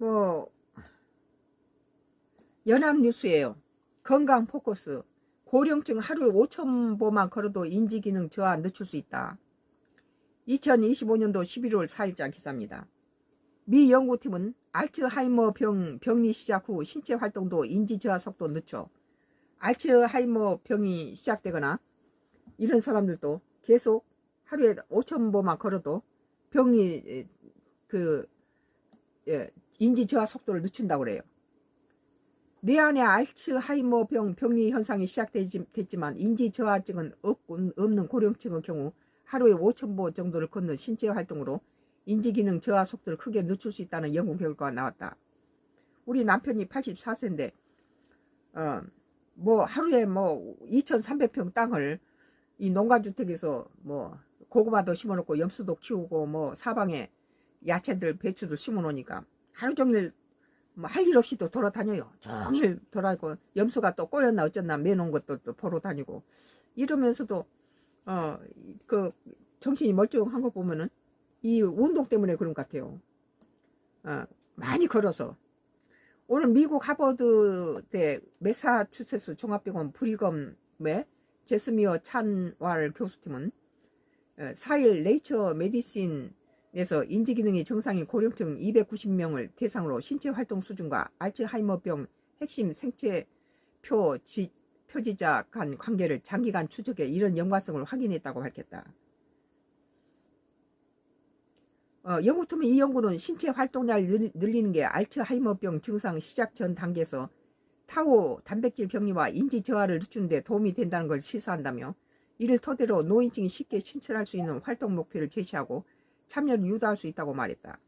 뭐 연합뉴스예요. 건강 포커스. 고령층 하루에 5천 보만 걸어도 인지기능 저하 늦출 수 있다. 2025년도 11월 4일자 기사입니다. 미 연구팀은 알츠하이머 병, 병리 시작 후 신체 활동도 인지 저하 속도 늦춰. 알츠하이머 병이 시작되거나 이런 사람들도 계속 하루에 5천 보만 걸어도 병이 그 예, 인지 저하 속도를 늦춘다고 그래요. 내 안에 알츠하이머 병 병리 현상이 시작됐지만 인지 저하증은 없는 고령층의 경우 하루에 5천보 정도를 걷는 신체 활동으로 인지 기능 저하 속도를 크게 늦출 수 있다는 연구 결과가 나왔다. 우리 남편이 84세인데 어, 뭐 하루에 뭐 2,300평 땅을 이 농가주택에서 뭐 고구마도 심어놓고 염수도 키우고 뭐 사방에 야채들 배추도 심어놓으니까 하루 종일 뭐 할 일 없이 또 돌아다녀요. 종일 돌아다니고 염수가 또 꼬였나 어쩌나 매놓은 것도 또 보러 다니고 이러면서도 어 그 정신이 멀쩡한 거 보면은 이 운동 때문에 그런 것 같아요. 어, 많이 걸어서 오늘 미국 하버드대 메사추세츠 종합병원 브리검의 제스미어 찬왈 교수팀은 4일 네이처 메디신 에서 인지기능이 정상인 고령층 290명을 대상으로 신체 활동 수준과 알츠하이머병 핵심 생체표 지, 표지자 간 관계를 장기간 추적해 이런 연관성을 확인했다고 밝혔다. 어, 연구팀은 이 연구는 신체 활동량을 늘리는 게 알츠하이머병 증상 시작 전 단계에서 타오 단백질 병리와 인지 저하를 늦추는 데 도움이 된다는 걸 시사한다며 이를 토대로 노인층이 쉽게 신천할 수 있는 활동 목표를 제시하고 참여를 유도할 수 있다고 말했다.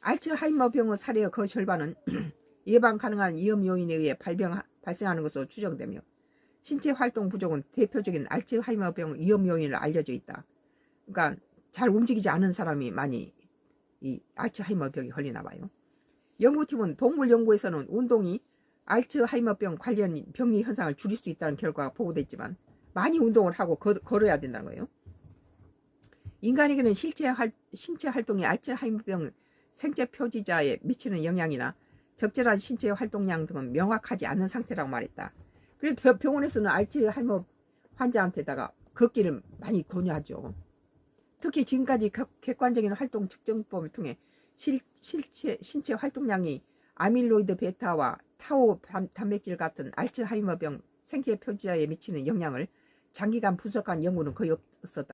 알츠하이머 병의 사례의 그 절반은 예방 가능한 위험 요인에 의해 발병, 발생하는 것으로 추정되며 신체 활동 부족은 대표적인 알츠하이머 병 위험 요인으로 알려져 있다. 그러니까 잘 움직이지 않은 사람이 많이 이 알츠하이머 병이 걸리나 봐요. 연구팀은 동물 연구에서는 운동이 알츠하이머 병 관련 병리 현상을 줄일 수 있다는 결과가 보고됐지만 많이 운동을 하고 거, 걸어야 된다는 거예요. 인간에게는 실제 활, 신체 활동이 알츠하이머병 생체 표지자에 미치는 영향이나 적절한 신체 활동량 등은 명확하지 않은 상태라고 말했다. 그래서 병원에서는 알츠하이머 환자한테다가 걷기를 많이 권유하죠. 특히 지금까지 객관적인 활동 측정법을 통해 실, 실체, 신체 활동량이 아밀로이드 베타와 타오 단백질 같은 알츠하이머병 생체 표지자에 미치는 영향을 장기간 분석한 연구는 거의 없었다.